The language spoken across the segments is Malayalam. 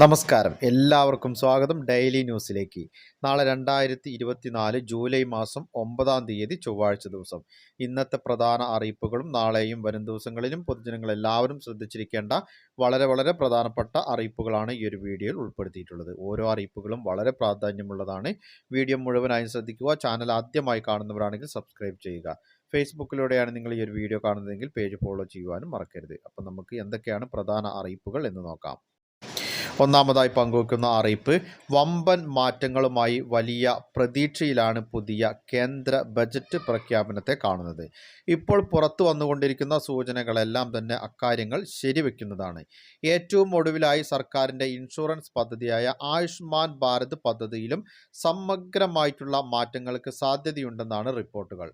നമസ്കാരം. എല്ലാവർക്കും സ്വാഗതം. ഡെയിലി ന്യൂസിലേക്ക് നാളെ രണ്ടായിരത്തി ഇരുപത്തിനാല് ജൂലൈ മാസം ഒമ്പതാം തീയതി ചൊവ്വാഴ്ച ദിവസം. ഇന്നത്തെ പ്രധാന അറിയിപ്പുകളും നാളെയും വരും ദിവസങ്ങളിലും പൊതുജനങ്ങൾ എല്ലാവരും ശ്രദ്ധിച്ചിരിക്കേണ്ട വളരെ വളരെ പ്രധാനപ്പെട്ട അറിയിപ്പുകളാണ് ഈ ഒരു വീഡിയോയിൽ ഉൾപ്പെടുത്തിയിട്ടുള്ളത്. ഓരോ അറിയിപ്പുകളും വളരെ പ്രാധാന്യമുള്ളതാണ്. വീഡിയോ മുഴുവനായും ശ്രദ്ധിക്കുക. ചാനൽ ആദ്യമായി കാണുന്നവരാണെങ്കിൽ സബ്സ്ക്രൈബ് ചെയ്യുക. ഫേസ്ബുക്കിലൂടെയാണ് നിങ്ങൾ ഈ ഒരു വീഡിയോ കാണുന്നതെങ്കിൽ പേജ് ഫോളോ ചെയ്യുവാനും മറക്കരുത്. അപ്പം നമുക്ക് എന്തൊക്കെയാണ് പ്രധാന അറിയിപ്പുകൾ എന്ന് നോക്കാം. ഒന്നാമതായി പങ്കുവെക്കുന്ന അറിയിപ്പ് വമ്പൻ മാറ്റങ്ങളുമായി വലിയ പ്രതീക്ഷയിലാണ് പുതിയ കേന്ദ്ര ബജറ്റ് പ്രഖ്യാപനത്തെ കാണുന്നത്. ഇപ്പോൾ പുറത്തു വന്നുകൊണ്ടിരിക്കുന്ന സൂചനകളെല്ലാം തന്നെ അക്കാര്യങ്ങൾ ശരിവെക്കുന്നതാണ്. ഏറ്റവും ഒടുവിലായി സർക്കാരിന്റെ ഇൻഷുറൻസ് പദ്ധതിയായ ആയുഷ്മാൻ ഭാരത് പദ്ധതിയിലും സമഗ്രമായിട്ടുള്ള മാറ്റങ്ങൾക്ക് സാധ്യതയുണ്ടെന്നാണ് റിപ്പോർട്ടുകൾ.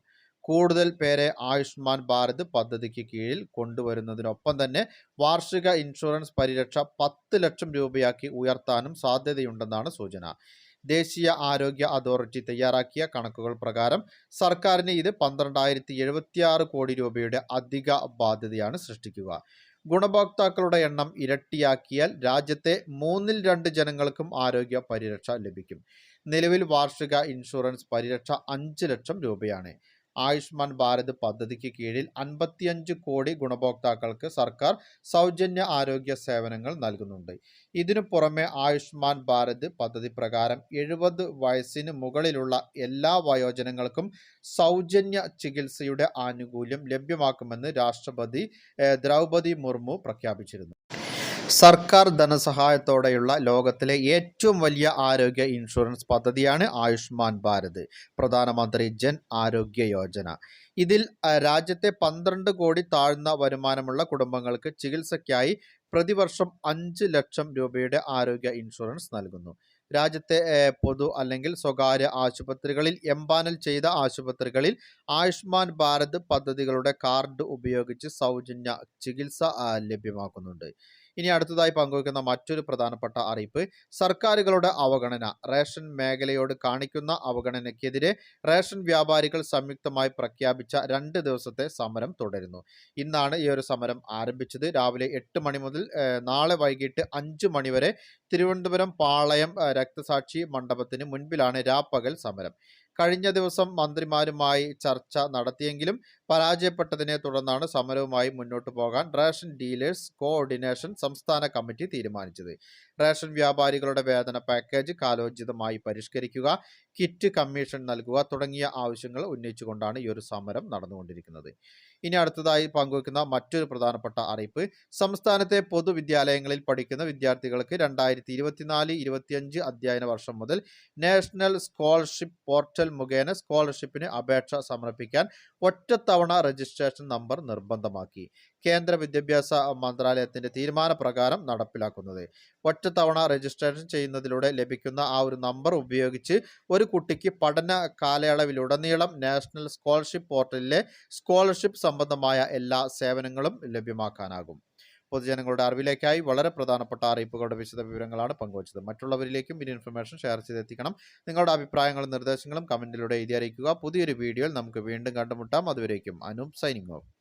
കൂടുതൽ പേരെ ആയുഷ്മാൻ ഭാരത് പദ്ധതിക്ക് കീഴിൽ കൊണ്ടുവരുന്നതിനൊപ്പം തന്നെ വാർഷിക ഇൻഷുറൻസ് പരിരക്ഷ പത്ത് ലക്ഷം രൂപയാക്കി ഉയർത്താനും സാധ്യതയുണ്ടെന്നാണ് സൂചന. ദേശീയ ആരോഗ്യ അതോറിറ്റി തയ്യാറാക്കിയ കണക്കുകൾ പ്രകാരം സർക്കാരിന് ഇത് പന്ത്രണ്ടായിരത്തി എഴുപത്തിയാറ് കോടി രൂപയുടെ അധിക ബാധ്യതയാണ് സൃഷ്ടിക്കുക. ഗുണഭോക്താക്കളുടെ എണ്ണം ഇരട്ടിയാക്കിയാൽ രാജ്യത്തെ മൂന്നിൽ രണ്ട് ജനങ്ങൾക്കും ആരോഗ്യ പരിരക്ഷ ലഭിക്കും. നിലവിൽ വാർഷിക ഇൻഷുറൻസ് പരിരക്ഷ അഞ്ച് ലക്ഷം രൂപയാണ്. ആയുഷ്മാൻ ഭാരത് പദ്ധതിക്ക് കീഴിൽ അൻപത്തിയഞ്ച് കോടി ഗുണഭോക്താക്കൾക്ക് സർക്കാർ സൗജന്യ ആരോഗ്യ സേവനങ്ങൾ നൽകുന്നുണ്ട്. ഇതിനു പുറമെ ആയുഷ്മാൻ ഭാരത് പദ്ധതി പ്രകാരം എഴുപത് വയസ്സിന് മുകളിലുള്ള എല്ലാ വയോജനങ്ങൾക്കും സൗജന്യ ചികിത്സയുടെ ആനുകൂല്യം ലഭ്യമാക്കുമെന്ന് രാഷ്ട്രപതി ദ്രൗപതി മുർമു പ്രഖ്യാപിച്ചിരുന്നു. സർക്കാർ ധനസഹായത്തോടെയുള്ള ലോകത്തിലെ ഏറ്റവും വലിയ ആരോഗ്യ ഇൻഷുറൻസ് പദ്ധതിയാണ് ആയുഷ്മാൻ ഭാരത് പ്രധാനമന്ത്രി ജൻ ആരോഗ്യ യോജന. ഇതിൽ രാജ്യത്തെ പന്ത്രണ്ട് കോടി താഴ്ന്ന വരുമാനമുള്ള കുടുംബങ്ങൾക്ക് ചികിത്സയ്ക്കായി പ്രതിവർഷം അഞ്ച് ലക്ഷം രൂപയുടെ ആരോഗ്യ ഇൻഷുറൻസ് നൽകുന്നു. രാജ്യത്തെ പൊതു അല്ലെങ്കിൽ സ്വകാര്യ ആശുപത്രികളിൽ എംപാനൽ ചെയ്ത ആശുപത്രികളിൽ ആയുഷ്മാൻ ഭാരത് പദ്ധതികളുടെ കാർഡ് ഉപയോഗിച്ച് സൗജന്യ ചികിത്സ ലഭ്യമാക്കുന്നുണ്ട്. ഇനി അടുത്തതായി പങ്കുവയ്ക്കുന്ന മറ്റൊരു പ്രധാനപ്പെട്ട അറിയിപ്പ് സർക്കാരുകളുടെ അവഗണന റേഷൻ മേഖലയോട് കാണിക്കുന്ന അവഗണനയ്ക്കെതിരെ റേഷൻ വ്യാപാരികൾ സംയുക്തമായി പ്രഖ്യാപിച്ച രണ്ട് ദിവസത്തെ സമരം തുടരുന്നു. ഇന്നാണ് ഈ ഒരു സമരം ആരംഭിച്ചത്. രാവിലെ എട്ട് മണി മുതൽ നാളെ വൈകിട്ട് അഞ്ച് മണിവരെ തിരുവനന്തപുരം പാളയം രക്തസാക്ഷി മണ്ഡപത്തിന് മുൻപിലാണ് രാപ്പകൽ സമരം. കഴിഞ്ഞ ദിവസം മന്ത്രിമാരുമായി ചർച്ച നടത്തിയെങ്കിലും പരാജയപ്പെട്ടതിനെ തുടർന്നാണ് സമരവുമായി മുന്നോട്ട് പോകാൻ റേഷൻ ഡീലേഴ്സ് കോഓർഡിനേഷൻ സംസ്ഥാന കമ്മിറ്റി തീരുമാനിച്ചത്. റേഷൻ വ്യാപാരികളുടെ വേതന പാക്കേജ് കാലോചിതമായി പരിഷ്കരിക്കുക കിറ്റ് കമ്മീഷൻ നൽകുക തുടങ്ങിയ ആവശ്യങ്ങൾ ഉന്നയിച്ചുകൊണ്ടാണ് ഈ ഒരു സമരം നടന്നുകൊണ്ടിരിക്കുന്നത്. ഇനി അടുത്തതായി പങ്കുവയ്ക്കുന്ന മറ്റൊരു പ്രധാനപ്പെട്ട അറിയിപ്പ് സംസ്ഥാനത്തെ പൊതുവിദ്യാലയങ്ങളിൽ പഠിക്കുന്ന വിദ്യാർത്ഥികൾക്ക് രണ്ടായിരത്തി ഇരുപത്തിനാല് ഇരുപത്തിയഞ്ച് അധ്യയന വർഷം മുതൽ നാഷണൽ സ്കോളർഷിപ്പ് പോർട്ടൽ മുഖേന സ്കോളർഷിപ്പിന് അപേക്ഷ സമർപ്പിക്കാൻ ഒറ്റത്തവണ രജിസ്ട്രേഷൻ നമ്പർ നിർബന്ധമാക്കി. കേന്ദ്ര വിദ്യാഭ്യാസ മന്ത്രാലയത്തിന്റെ തീരുമാനപ്രകാരം നടപ്പിലാക്കുന്നത്. ഒറ്റത്തവണ രജിസ്ട്രേഷൻ ചെയ്യുന്നതിലൂടെ ലഭിക്കുന്ന ആ ഒരു നമ്പർ ഉപയോഗിച്ച് ഒരു കുട്ടിക്ക് പഠന കാലയളവിലുടനീളം നാഷണൽ സ്കോളർഷിപ്പ് പോർട്ടലിലെ സ്കോളർഷിപ്പ് സംബന്ധമായ എല്ലാ സേവനങ്ങളും ലഭ്യമാക്കാനാകും. പൊതുജനങ്ങളുടെ അറിവിലേക്കായി വളരെ പ്രധാനപ്പെട്ട അറിയിപ്പുകളുടെ വിശദ വിവരങ്ങളാണ് പങ്കുവച്ചത്. മറ്റുള്ളവരിലേക്കും ഈ ഇൻഫർമേഷൻ ഷെയർ ചെയ്തെത്തിക്കണം. നിങ്ങളുടെ അഭിപ്രായങ്ങളും നിർദ്ദേശങ്ങളും കമന്റിലൂടെ എഴുതി അറിയിക്കുക. പുതിയൊരു വീഡിയോയിൽ നമുക്ക് വീണ്ടും കണ്ടുമുട്ടാം. അതുവരേക്കും അനൂപ് സൈനിങ് ഓഫ്.